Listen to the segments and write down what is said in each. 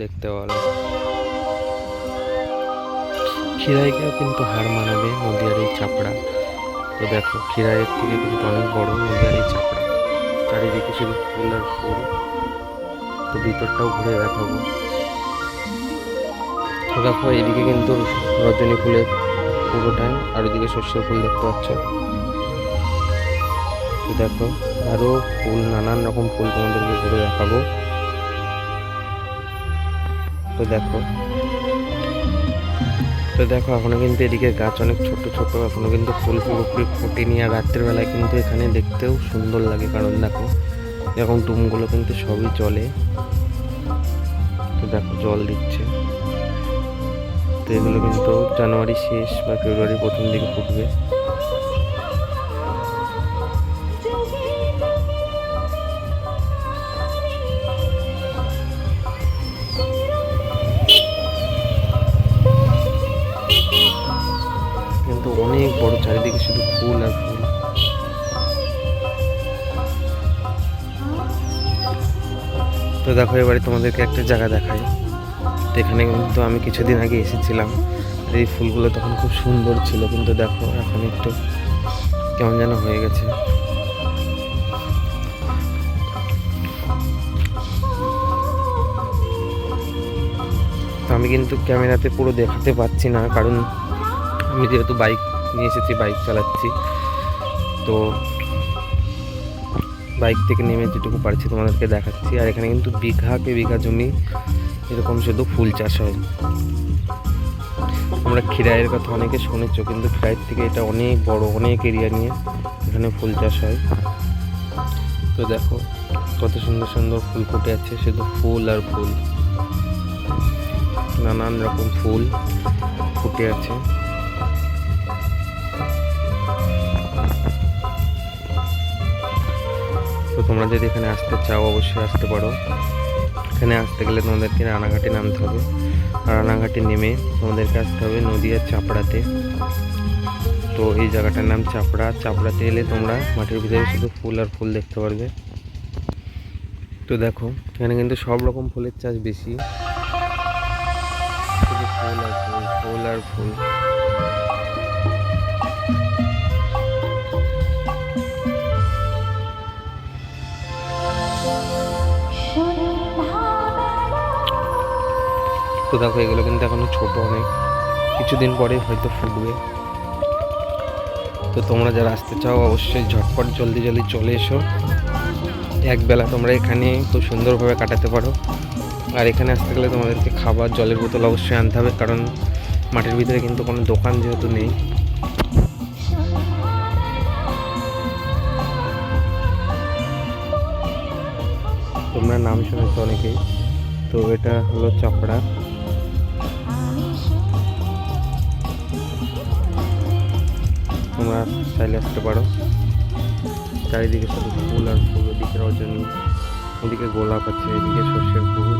দেখতে ভালো খিরাইকেও কিন্তু হার মানাবে নদিয়ার এই চাপড়া। তো দেখো, খিরাইয়ের থেকে কিন্তু অনেক বড় নদিয়ার এই চাপড়া। চারিদিকে শুধু ফুল আর ফুল। তো ভিতরটাও ঘুরে দেখাবো। তো দেখো, এদিকে কিন্তু রজনী ফুলের পুরোটাই আর ওদিকে শস্যের ফুল দেখতে পাচ্ছ। তো দেখো আরও ফুল, নানান রকম ফুল তোমাদেরকে ঘুরে দেখাবো। তো দেখো। তো দেখো, এখনও কিন্তু এদিকে গাছ অনেক ছোট ছোট, এখনও কিন্তু ফুল পুরোপুরি ফোটেনি আর রাত্রের বেলায় কিন্তু এখানে দেখতেও সুন্দর লাগে। কারণ দেখো এখন টুমগুলো কিন্তু সবই জলে। তো দেখো, জল দিচ্ছে। তো এগুলো কিন্তু জানুয়ারি শেষ বা ফেব্রুয়ারি প্রথম দিকে ফুটবে। তো দেখো, এবারে তোমাদেরকে একটা জায়গা দেখাই। তো এখানে কিন্তু আমি কিছুদিন আগে এসেছিলাম। এই ফুলগুলো তখন খুব সুন্দর ছিল, কিন্তু দেখো, এখন একটু কেমন যেন হয়ে গেছে। আমি কিন্তু ক্যামেরাতে পুরো দেখাতে পাচ্ছি না, কারণ আমি যেহেতু বাইক নিয়ে এসেছি, বাইক চালাচ্ছি। তো বাইক থেকে নেমে যেটুকু পারছি তোমাদেরকে দেখাচ্ছি। আর এখানে কিন্তু বিঘাকে বিঘা জমি, এরকম শুধু ফুল চাষ হয়। আমরা খিরাইয়ের কথা অনেকে শুনেছো, কিন্তু খিরাইয়ের থেকে এটা অনেক বড়, অনেক এরিয়া নিয়ে এখানে ফুল চাষ হয়। তো দেখো, কত সুন্দর সুন্দর ফুল ফুটে আছে, শুধু ফুল আর ফুল। নানান রকম ফুল ফুটে আছে। তোমরা যদি এখানে আসতে চাও, অবশ্যই আসতে পারো। এখানে আসতে গেলে তোমাদেরকে রানাঘাটে নামতে হবে। রানাঘাটে নেমে তোমাদেরকে আসতে হবে নদীয়ার চাপড়াতে। তো এই জায়গাটার নাম চাপড়া। চাপড়াতে এলে তোমরা মাটির ভিতরে শুধু ফুল আর ফুল দেখতে পারবে। তো দেখো, এখানে কিন্তু সব রকম ফুলের চাষ বেশি। ফুল আর ফুল ফুল আর ফুল। দেখো, এগুলো কিন্তু এখনও ছোট অনেক। কিছুদিন পরে হয়তো ফুটবে। তো তোমরা যারা আসতে চাও, অবশ্যই ঝটপট জলদি জলদি চলে এসো। একবেলা তোমরা এখানে খুব সুন্দরভাবে কাটাতে পারো। আর এখানে আসতে গেলে তোমাদেরকে খাবার, জলের বোতল অবশ্যই আনতে হবে, কারণ মাটির ভিতরে কিন্তু কোনো দোকান যেহেতু নেই। তোমরা নাম শুনেছো অনেকেই। তো এটা হলো চাপড়া তোমরা চাইলে আসতে পারো। চারিদিকে শুধু ফুল আর ফুল, ওদিকে রজনী, ওদিকে গোলাপ আছে, এদিকে সর্ষের ফুল।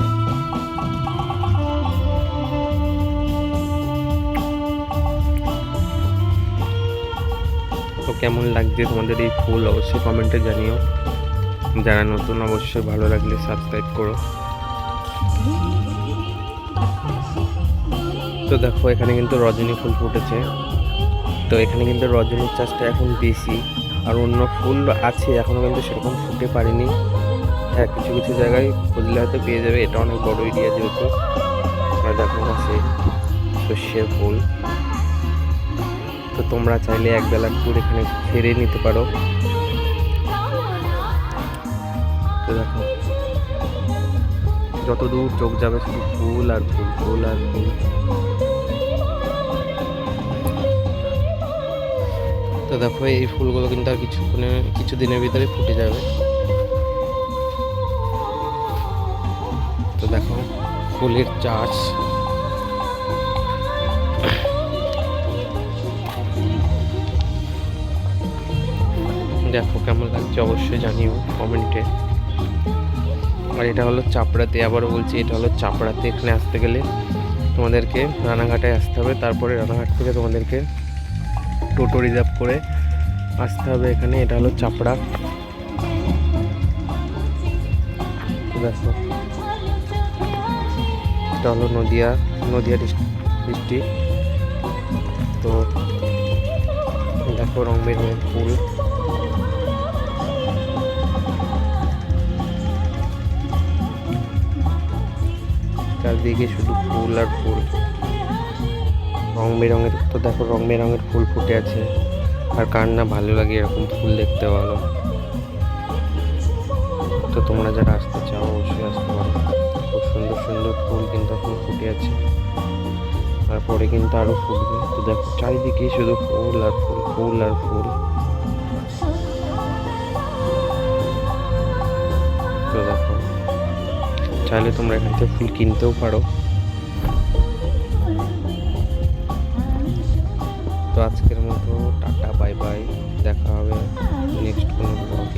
তো কেমন লাগছে তোমাদের এই ফুল, অবশ্যই কমেন্টে জানিও। যারা নতুন, অবশ্যই ভালো লাগলে সাবস্ক্রাইব করো। তো দেখো, এখানে কিন্তু রজনী ফুল ফুটেছে। তো এখানে কিন্তু রজনীর চাষটা এখন বেশি, আর অন্য ফুল আছে এখনও কিন্তু সেরকম ফুটে পারেনি। হ্যাঁ কিছু কিছু জায়গায় খুঁজলে হয়তো পেয়ে যাবে, এটা অনেক বড় এরিয়া যেহেতু। আর দেখো আছে শস্যের ফুল। তো তোমরা চাইলে একবেলা ট্যুর এখানে ফেরে নিতে পারো। তো দেখো যত দূর চোখ যাবে শুধু ফুল আর ফুল ফুল আর ফুল। তো দেখো, এই ফুলগুলো কিন্তু আর কিছুক্ষণে কিছু দিনের ভিতরে ফুটে যাবে। তো দেখো, ফুলের চাষ। দেখো কেমন লাগছে, অবশ্যই জানিও কমেন্টে। আর এটা হলো চাপড়াতে, আবারও বলছি, এটা হলো চাপড়াতে। এখানে আসতে গেলে তোমাদেরকে রানাঘাটে আসতে হবে, তারপরে রানাঘাট থেকে তোমাদেরকে টোটো রিজার্ভ করে আসতে হবে এখানে, এটা হলো চাপড়া। এটা হলো নদিয়া নদিয়া ডিস্ট্রিক্ট তো দেখো রং বেরঙের ফুল। চারদিকে শুধু ফুল আর ফুল। রং বেরঙের, তো দেখো রং বেরঙের ফুল ফুটে আছে। আর কার না ভালো লাগে এরকম ফুল দেখতে ভালো তো তোমরা যারা আসতে চাও, অবশ্যই আসতে পারো। খুব সুন্দর সুন্দর ফুল কিন্তু এখন ফুটে আছে। আর পরে কিন্তু আরও ফুটবে। তো দেখো, চারিদিকে শুধু ফুল আর ফুল ফুল আর ফুল। তো দেখো, চাইলে তোমরা এখান থেকে ফুল কিনতেও পারো। আজকের মতো টাটা বাই বাই। দেখা হবে নেক্সট কোনো ব্লগে